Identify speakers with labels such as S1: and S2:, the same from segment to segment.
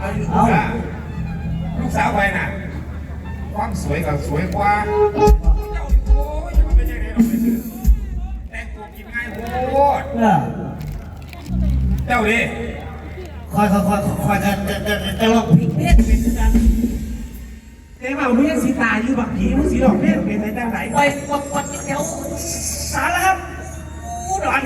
S1: เอาอยู่
S2: เอา
S1: อะลูกสาวไปน่ะความสวยกับสวยกว่าเจ้าโอ้ยจะมาเป็นยังไงเราไปซื้อแต่งตัวกินง่ายโคตร
S2: เออ
S1: เจ้าดิ
S2: คอยคอยคอยคอยจะจะจะจะลองพลิกเพศเป็นกัน
S3: แต่ว่ามึงยังสีตายอยู่บักผีมึงสีดอกเนี่ยเป็นไปได้ไหน
S2: ไปกดกดเดี๋ยวสารครับอู้ดอน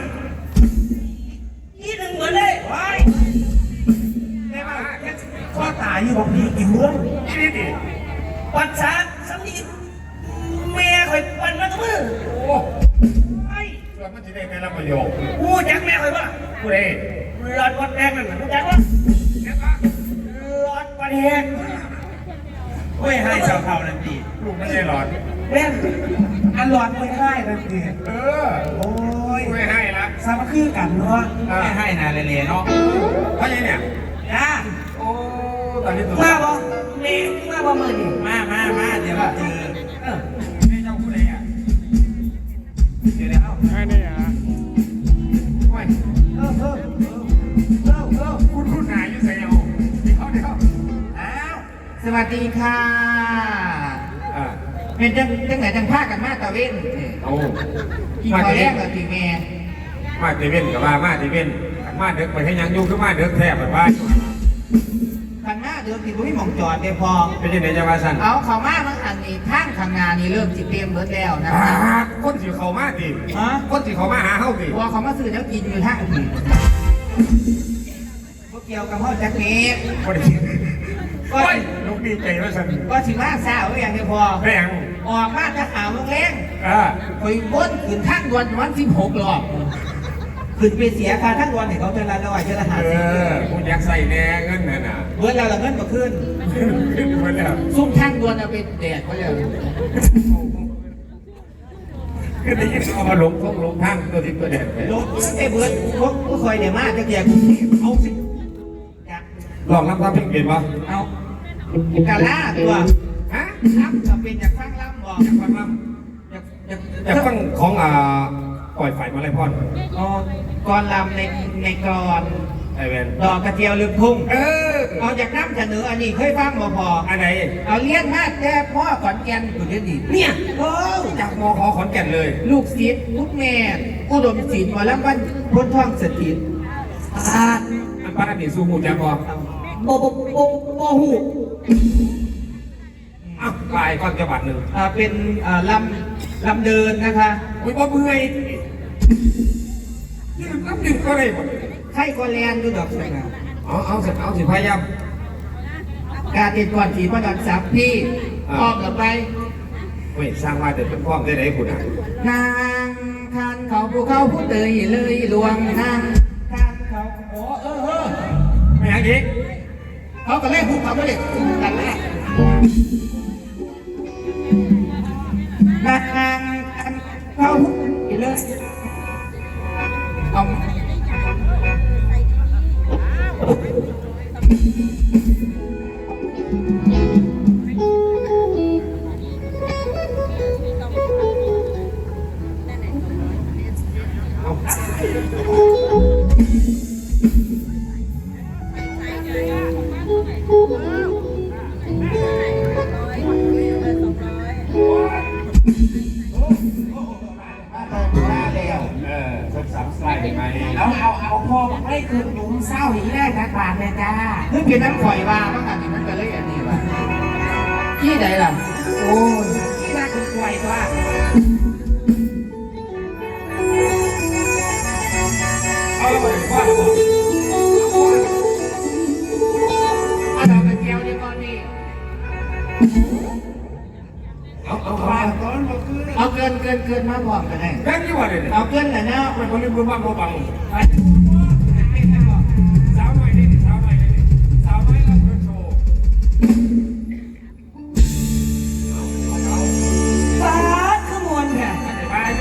S2: อยู่
S3: บักผีกี่เมือง
S1: นี่นี่ดิ
S2: ปัดสาสำนีแม่คอยปันมาตัวมือ
S1: โอ้
S2: ไอ้
S1: เพื่อนมันจะได้ไม่รับประโยชน์
S2: กูจักแม่คอยว่า
S1: ผู้ใด
S2: หลอดวัดแดงนั่นกูจักว่าหลอดวัดแดง
S3: เว้ยให้เจ้าเท่านั่นดี
S1: ลูกไม่ใช่หลอด
S3: แม่นอันหลอดไม่ให้นั่นดี
S1: เออ
S3: โอ้ย
S1: ไม่ให้ละ
S3: สามัคคีกันเนาะไม่ให้นาเละๆเนาะ
S1: เพราะยังเนี่ย
S3: จ้า
S1: อ้ตอนนี้ตัว
S2: มาบ่เด็กมาบ่มือนี่
S3: มามามาเดี๋ยวเราเจอ
S2: เออ
S1: ให้เจ้าผู้ใดอะ
S3: เดี๋ยวเดี๋ยวเอา
S1: ให้เนี่ยอะโอ้ย
S3: เออเออเออเออ
S1: คุณคุณนายอยู่ใส่เอาเดี๋ยวเดี๋ยว
S2: อ้าวสวัสดีค่ะ
S1: อ่า
S2: เป็นจังจังไหนจังพากันมาตะเวน
S1: เอา
S2: กิน
S1: มา
S2: ข้าว
S1: เต
S2: แร
S1: เว่
S2: ก
S1: น
S2: กับพี่แม่
S1: มาเตเว่นกับมามาเตเว่นมาเด็กไปให้ยังยุ่งขึ้นมาเด็กแทบแบบว่า
S2: ข้างหน้า เดี๋ยวที่บุ้ยมองจอดเดี๋ยวพอ
S1: เป็นยังไงจะมาสั่น
S2: เอาเขามาบางอันนี่ทางข้างหน้านี่เริ่มจิเตรียมเบิดแล้วนะ
S1: อ่า
S2: คะ
S1: คนสิเขามาดิ
S2: ฮะ
S1: คนสิเขามาหาเฮาดิ
S2: ตัวเขามาซื้อแล้วกินอยู่ท่าอื่นพวกเกี่ยวกับพ่อจักรเมฆ
S1: คนโอ้ยลูกดีใจว่าสั่น
S2: ก็สิมาสาวอย่างเดียวพอ
S1: แม่ง
S2: ออกมาจะหาโรงแรง
S1: อ่า
S2: คอยบ้นขึ้นทางด่วนวันสิบหกรอบ ขึ้นไปเสียค่าทางด่วนให้เขาเจรละร้อยเจรละ
S1: เอ
S2: ห้าสิบ
S1: อคุณอยากใส่แดงเงินน่ะน่ะ
S2: เมื่อเราละเงินมาขึ้น
S1: ขึ้นมาแล้ว
S2: ซุ่มทางด่วนเอาไปแดดเขาเลย
S1: ขึ้นได้ยินเอามาหลงทงหลงทางตัวที่ตัวเด่นไป
S2: รถไอ้เบิร์ดพวกผู้คอยเดี๋ยวมาจะเกียร์กูเอาสิอยาก
S1: ลองรับทำเพลงเปลี่ยนปะ
S2: เอากะล่าตัว
S1: ฮะ
S2: ล้ำจะเป็นอยากฟังล้ำบอก
S1: อยากฟังลำอยากอยากอยากฟังของอ่า ปล่อยไฟมาเลยพ่อน
S2: อ๋อก่อนลำในในกรอน
S1: ไอเวน
S2: ดอกกระเจียวลืมทุ่ง
S1: เออ
S2: เอาจากน้ำเสนออันนี้เคยฟังบ่พอ
S1: อันไหน
S2: เอาเลี้ยงมาแต่พ่อขอนแก่นอยู่เดี๋ยวนี้เนี่ยโอ้
S1: จากมขอขอนแก่นเลย
S2: ลูกศิษย์ลูกแม่อุดมศิลป์หมอลำบ้านพ้นท่องสถิตอ่า
S1: อันป้านี่สู้หูจักพอ
S2: โบโบโบโบหู
S1: อ้าวลายฟังจังหวัดหนึ่ง
S2: อ่าเป็นอ่าลำลำเดินนะคะ
S1: อุ้ยบ่เมื่อย นี่น้ำดื่มก็ได้หมด
S2: ไข่ก็แลนดูดอกสนะ
S1: เอาเอาสิเอาสิพยายาม
S2: กาติดก่อนสีประดับสับพี่
S1: อ่า
S2: ออกกลับไป
S1: เว้ยสร้างว่าเดี๋ยวเป็นพ่อมได้ไหนคุณอะ
S2: นางคันเขาภูเขาผู้เตยเลยลวงนางคันเขาโอ้เออเออ
S1: ไม่หาอีก
S2: เขาก็เล่นภูเขาไม่ได้กันแรกนางคันเขาผู้เตยเลย เอา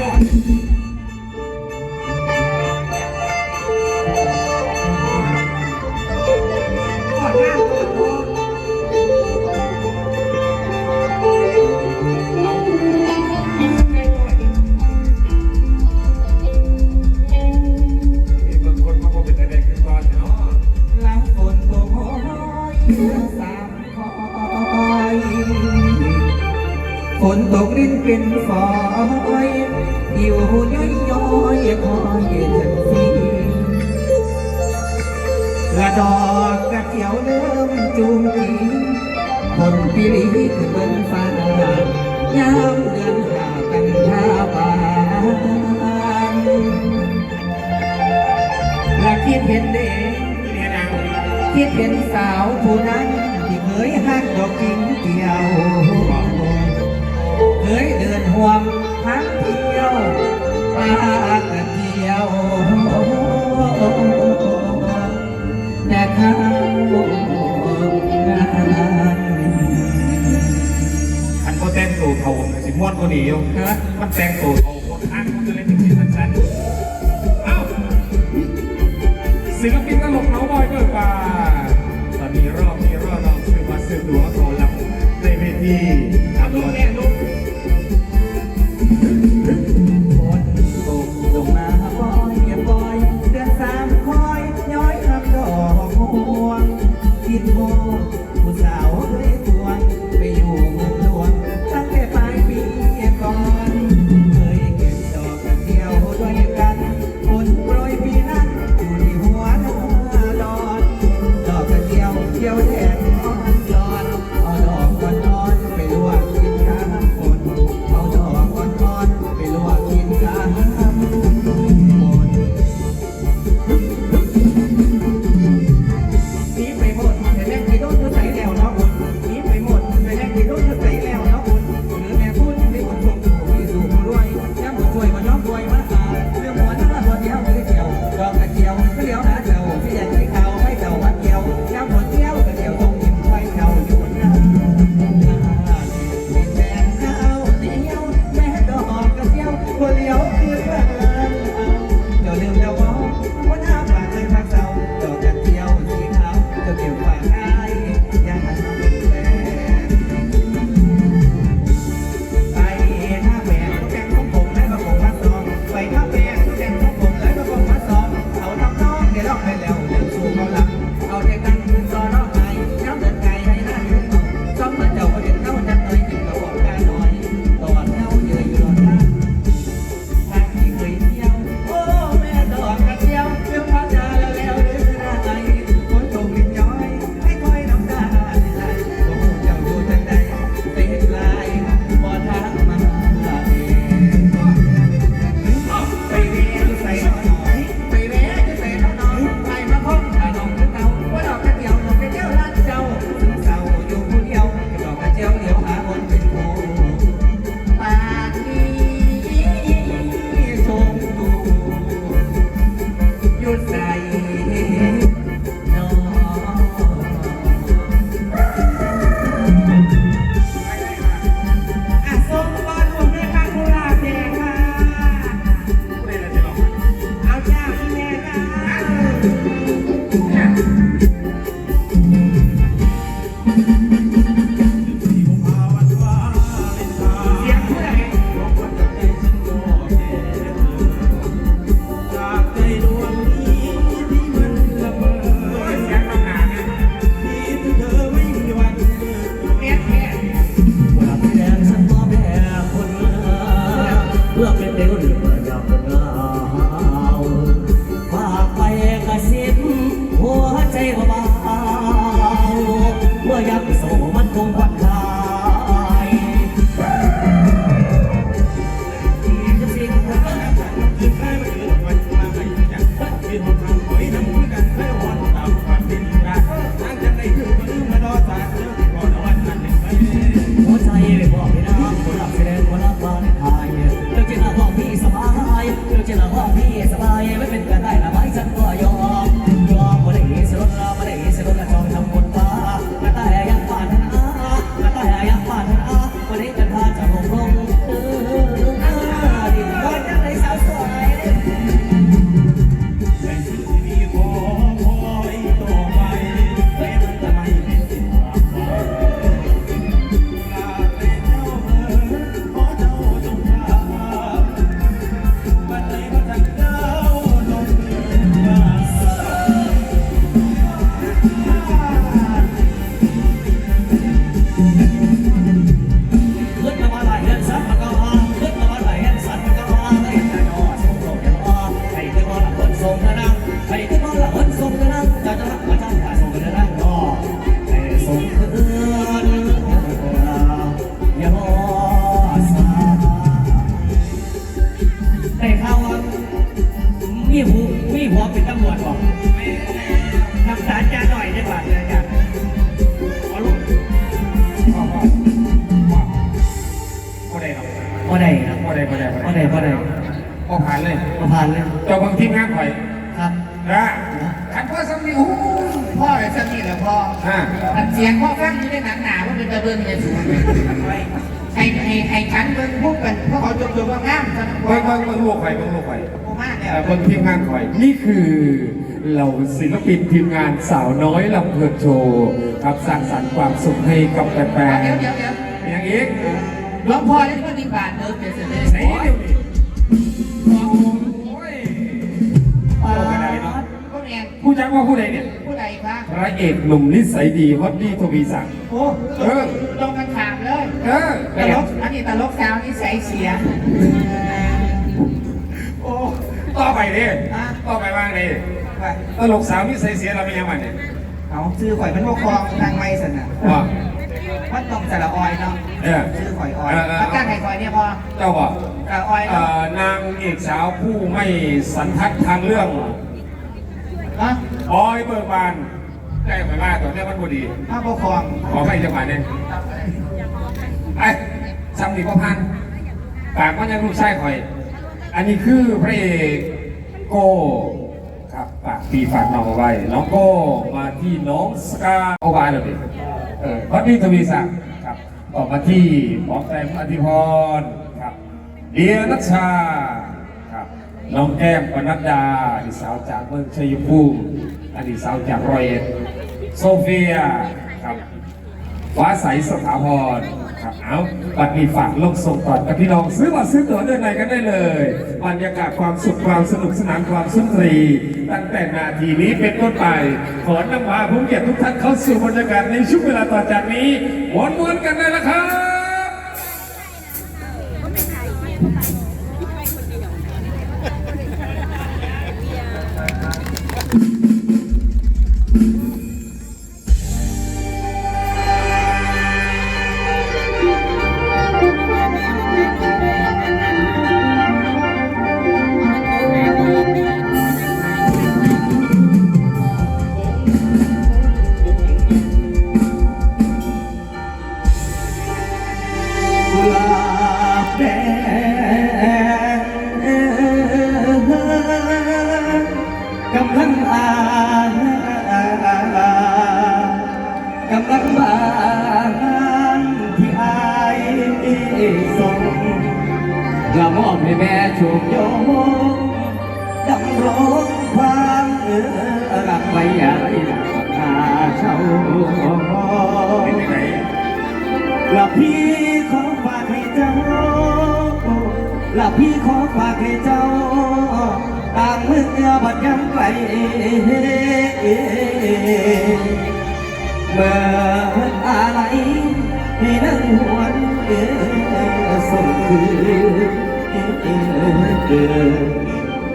S1: ไย
S2: วเอ้ย
S1: เดิ
S2: น
S1: ห่วง
S4: ทั้งเที่
S1: ย
S4: วปากเที่ยวแต่ข้างงาน
S1: ขันก็แต่งตูวเขาสิม้วนก็หนีอยู่มันแต่งตัวเขาคนอ้างมันจะเล่
S4: นจริงๆชัดๆเอ้าศิลปินตลกเขาบ่อยเกิ
S1: น
S2: กว่
S1: Amen. บิ่งเบิ่งเบิ่งลูกข่อยเบิ่งลูกข่อย
S2: โอ้มากเนี่ย
S1: เอ่อเบิ่งทีมงานข่อย นี่คือเราศิลปินทีมงานสาวน้อยลำเพลินโชว์ครับสร้างสรรค์ความสุขให้กับแฟน
S2: เดี๋ยวเดี๋ยวเดี๋ยว
S1: ๆอย่างอีก
S2: หลวงพ่อได้ปฏิบัติเดิมเดี๋ยวเสร็จเลย
S1: ไหนเดี๋ยวนี้โอ้ยโอ้กระไดเนาะ
S2: พวกเนี่ย
S1: ผู้จักว่าผู้ใดเนี่ย
S2: ผู้ใดคะ
S1: พระเอกหนุ่มนิสัยดีฮอตดีทวีศักดิ์
S2: โอ้ตรงกันขามเลย
S1: เออ
S2: ตลกอันนี้ตลกสาวนี่ใส่เสีย
S1: โอ้ ต่อไปดิต่อไปว่างดิ
S2: ไป
S1: ตลกสาวนิสัยเสียเราไม่ยังไงเนี่ย
S2: เอาซื้อข่อยมันพวกคลองทางไม่สนะ
S1: ว่า
S2: วัดตรงสระออยเนาะ
S1: เออ
S2: ซื้อข่อยออย
S1: เออเออ
S2: มาตั้งไข่ข่อยเนี่ยพอ
S1: เจ้าบอก
S2: สระออย
S1: เอ่
S2: เนาะ
S1: อนางเอกสาวผู้ไม่สันทัดทางเรื่อง
S2: ฮะ
S1: บอยเบิร์บานได้ไปมากตัวเนี้ยมันพอดี
S2: มาปกครอง
S1: ขอไปจังหวะนี้ไอ้ซ้ำดีพ่อพันปากมันยังลูกชายคอย อันนี้คือพระเอก โก้ครับฝากปีฝากน้องเอาไว้น้องโก้มาที่น้องสกาเอาไว้เลยดิเออวัดนี้ทวีศักดิ์ครับต่อมาที่หมอแต้มอธิพรครับเดียนัชชาครับน้องแก้มปนัดดาอดีตสาวจากเมืองชัยภูมิอดีตสาวจากรอยเอ็ดโซเฟียครับฟ้าใสสถาพร ครับเอาบัตรมีฝากลงส่งต่อกับพี่น้องซื้อบัตรซื้อตั๋วเดินในกันได้เลยบรรยากาศความสุขความสนุกสนานความสุนทรีตั้งแต่นาทีนี้เป็นต้นไป ขอนำพาผู้เกียรติทุกท่านเข้าสู่บรรยากาศในช่วงเวลาต่อจากนี้ม้วนๆกันได้แล้วครับ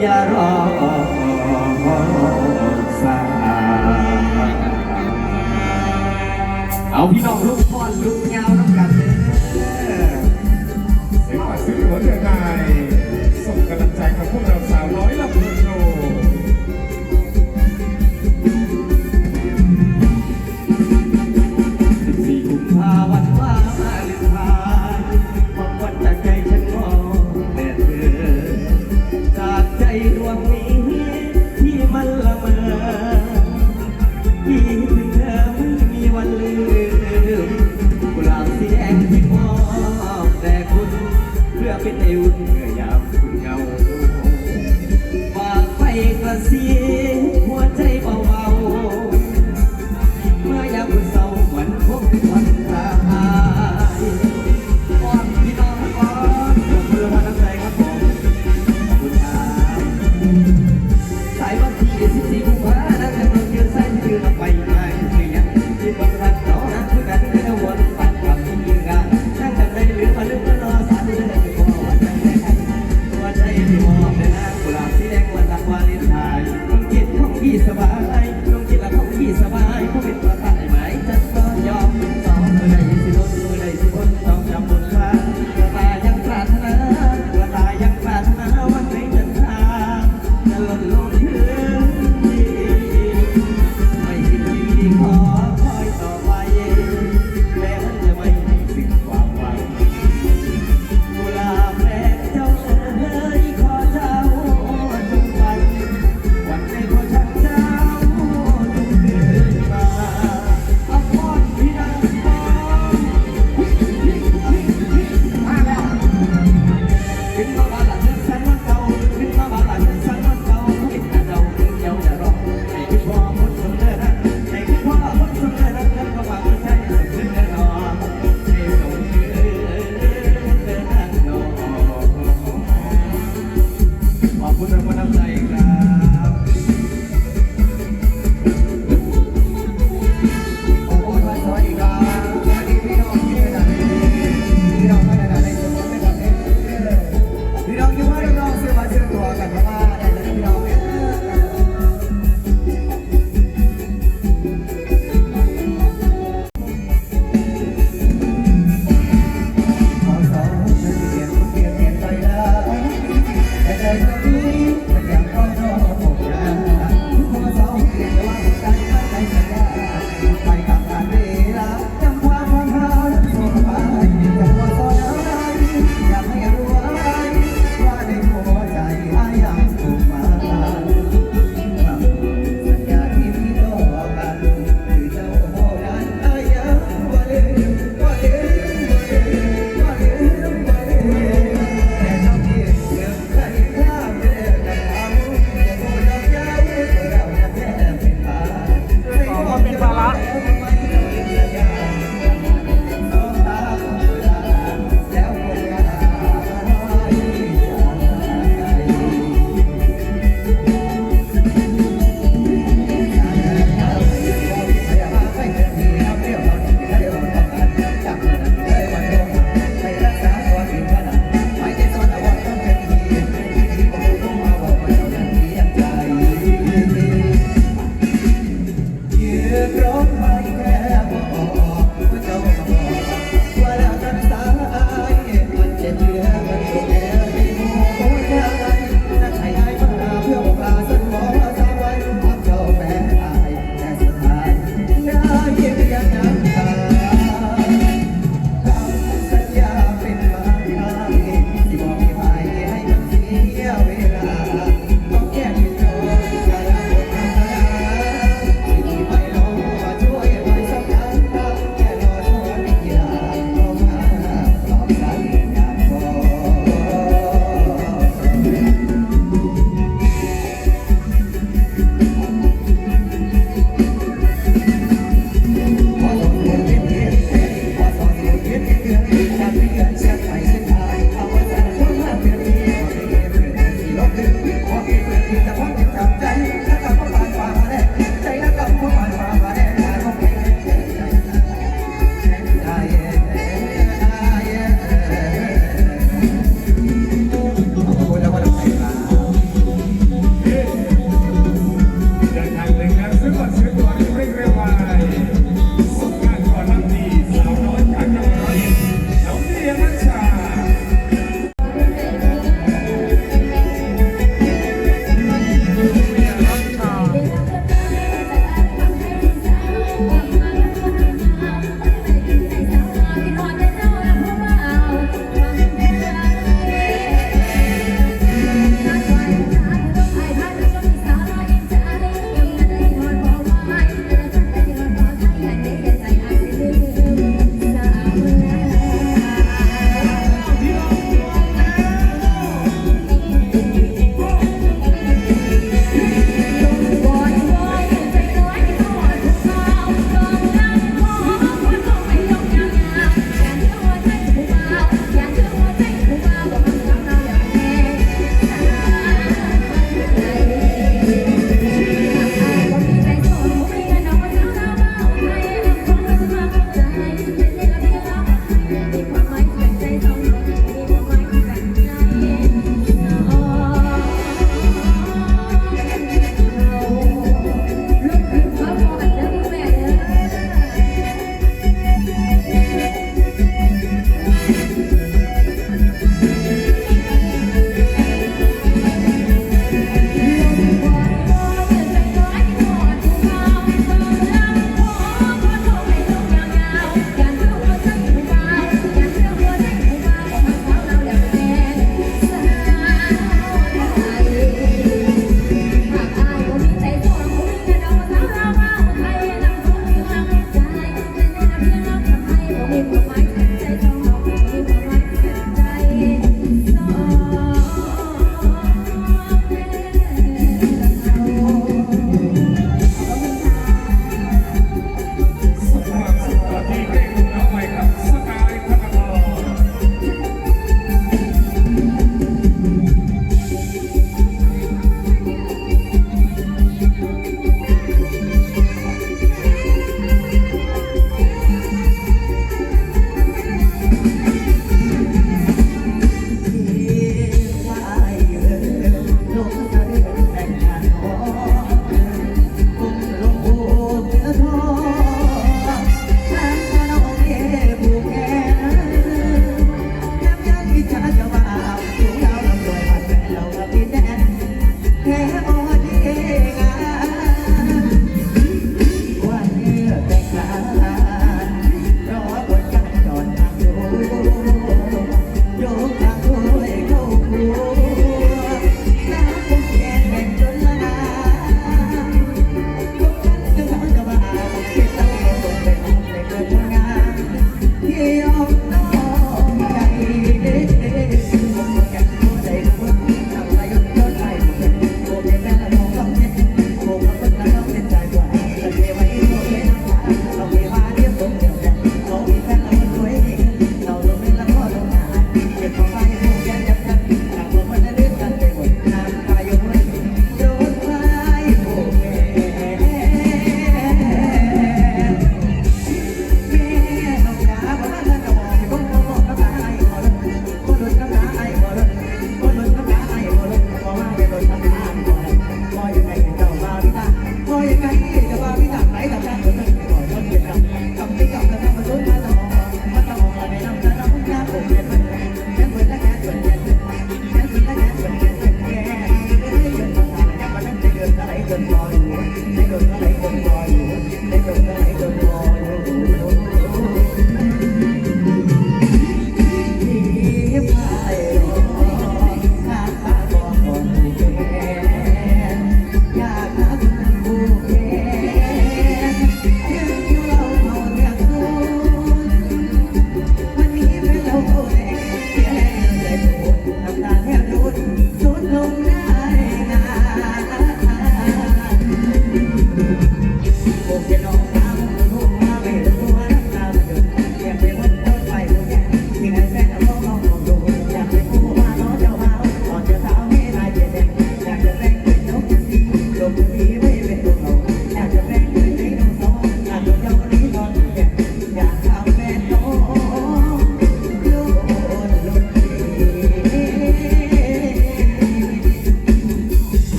S3: อย่ารอสาเอาพี่น้องลูกพ่อนลูก